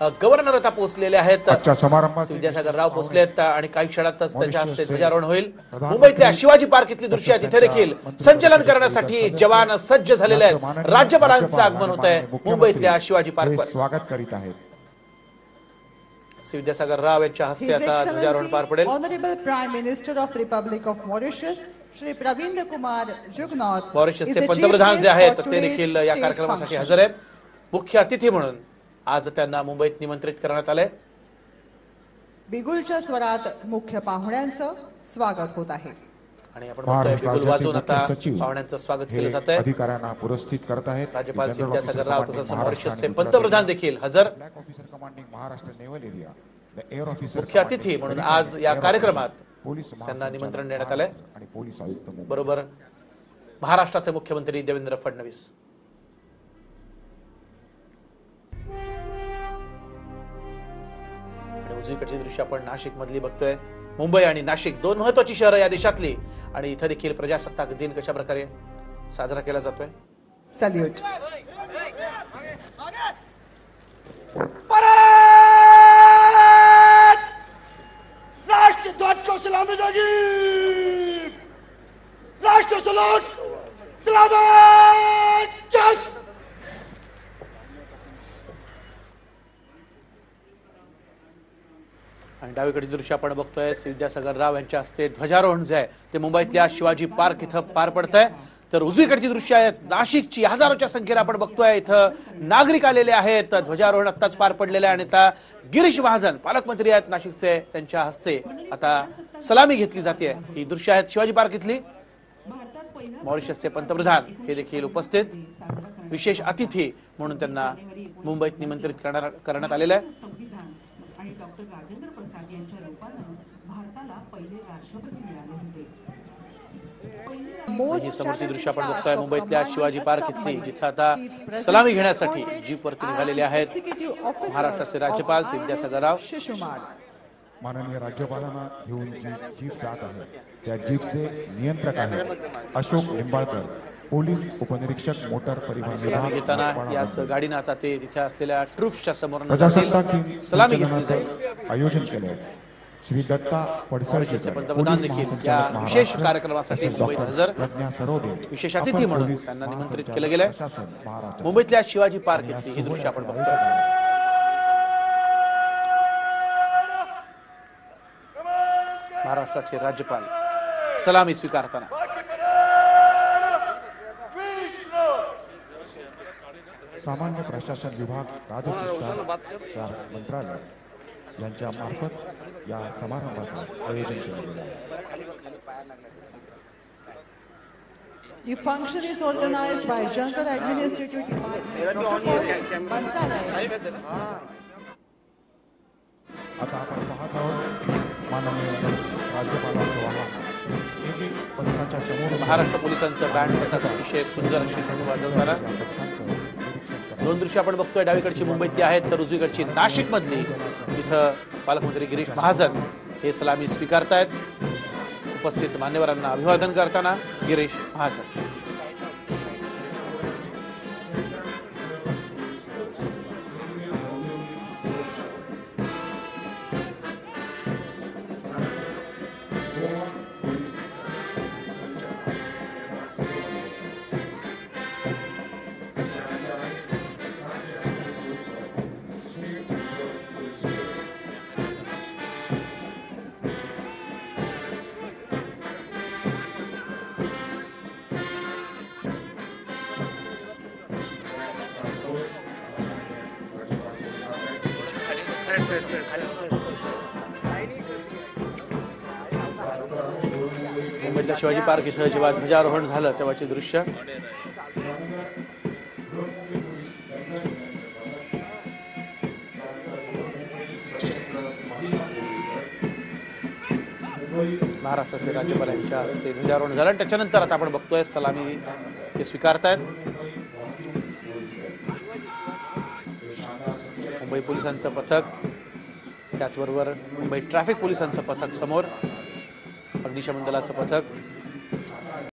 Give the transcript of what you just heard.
अ, governor आता पोहोचलेले आहेत. विद्यासागर राव पोहोचलेत आणि काही क्षणातच त्यांच्या हस्ते ध्वजारोहण होईल. मुंबईतल्या शिवाजी पार्क इथली दृश्य आहेत तिथे देखील संचलन करण्यासाठी जवान सज्ज झालेले आहेत. राज्यपालांचं आगमन होत आहे मुंबईतल्या शिवाजी पार्कवर. स्वागत करीत आहेत. श्री विद्यासागर राव यांच्या हस्ते आता ध्वजारोहण पार पडेल. Prime Minister of Republic of Mauritius, Shri Pravind Kumar Jugnauth, is मॉरिशसचे पंतप्रधान जे आहेत ते देखील या कार्यक्रमासाठी. हजर आहेत. मुख्य अतिथी म्हणून आज त्यांना मुंबईत निमंत्रित करण्यात आले बिगुलच्या स्वरात मुख्य पाहुण्यांचं स्वागत होत आहे. आणि आपण बिगुल वाजून आता पाहुण्यांचं स्वागत केलं हे जात आहे अधिकाऱ्यांना पुरस्कृत करत आहेत. राज्यपाल तसंच मॉरिशसचे पंतप्रधान देखील. हजर flag officer commanding Maharashtra naval area the air officer मुख्य अतिथी म्हणून आज या कार्यक्रमात पोलीस त्यांना निमंत्रण देण्यात आलंय. आणि पोलीस आयुक्त मुंबई. बरोबर. महाराष्ट्राचे मुख्यमंत्री देवेंद्र फडणवीस. उजवीकडची दृश्य आपण नाशिक मधली बघतोय. मुंबई आणि नाशिक दोन महत्वाची शहरं या देशातली आणि इथं देखील प्रजासत्ताक दिन कशा प्रकारे साजरा केला जातोय? सल्यूट राष्ट्र ध्वज को सलामी देगी राष्ट्र सलूट सलामत आणि डावीकडील दृश्य आपण बघतोय विद्यासागर राव यांच्या हस्ते ध्वजारोहण जे आहे ते मुंबईतल्या शिवाजी पार्क इथं पार पडत आहे तर उजवीकडची दृश्य आहेत नाशिकची हजारोच्या संख्येने आपण बघतोय इथं नागरिक आलेले आहेत ध्वजारोहण आत्ताच पार पडलेले आहे. आणि आता गिरीश महाजन पालकमंत्री आहेत नाशिकचे त्यांच्या हस्ते आता सलामी घेतली जाते. ही दृश्य आहेत शिवाजी पार्क इथली. मॉरिशसचे पंतप्रधान हे देखील उपस्थित. विशेष अतिथी म्हणून त्यांना मुंबईत निमंत्रित करण्यात आलेलं आहे. आणि डॉक्टर राजेंद्र प्रसाद यांच्या रूपानं भारताला पहिले राष्ट्रपती मिळाले होते. ही समोरची दृश्य आपण बघतोय मुंबईतल्या शिवाजी पार्क इथली जिथे आता सलामी घेण्यासाठी जीप वरती निघालेले आहेत. महाराष्ट्राचे राज्यपाल विद्यासागर राव. शिशुमार माननीय राज्यपालांना घेऊन जी जीप जात आहे त्या जीपचे नियंत्रक आहेत अशोक लिंबाळकर पोलीस उपनिरीक्षक मोटार परिवहन घेताना याच आहे. गाडीनं आता ते तिथे असलेल्या ट्रुप्सच्या समोर प्रजासत्ताक दिन आयोजन केले श्री दत्ता पडसळकर पंतप्रधान देखील या विशेष कार्यक्रमासाठी मुंबईत हजर. विशेष अतिथी म्हणून त्यांना निमंत्रित केलं महाराष्ट्र. मुंबईतल्या शिवाजी पार्क ही दृश्य आपण सोहळ्याचे महाराष्ट्राचे राज्यपाल. सलामी स्वीकारताना. सामान्य प्रशासन विभाग राजशिष्टाचार मंत्रालय यांच्या मार्फत या समारंभाचं आयोजन केलं गेलं आहे. The function is organized by Jungle Administrative Department. आता आपण पाहत आहोत माननीय राज्यपालांचं वाहन पथकाच्या समोर महाराष्ट्र पोलिसांचं बँड पथक अतिशय सुंदर अशी संघ वाजवताना दोन दृश्य आपण बघतोय. डावीकडची मुंबईतली आहेत तर उजवीकडची नाशिक मधली इथं पालकमंत्री गिरीश महाजन हे सलामी स्वीकारतायत. उपस्थित मान्यवरांना अभिवादन करताना गिरीश महाजन. मुंबईतल्या शिवाजी पार्क इथं जेव्हा ध्वजारोहण झालं तेव्हाचे दृश्य. महाराष्ट्राचे राज्यपाल यांच्या हस्ते ध्वजारोहण झालं. आणि त्याच्यानंतर आता आपण बघतोय सलामी ते स्वीकारतायत. मुंबई पोलिसांचं पथक त्याचबरोबर मुंबई ट्रॅफिक पोलिसांचं पथक समोर अग्निशमन दलाचं पथक.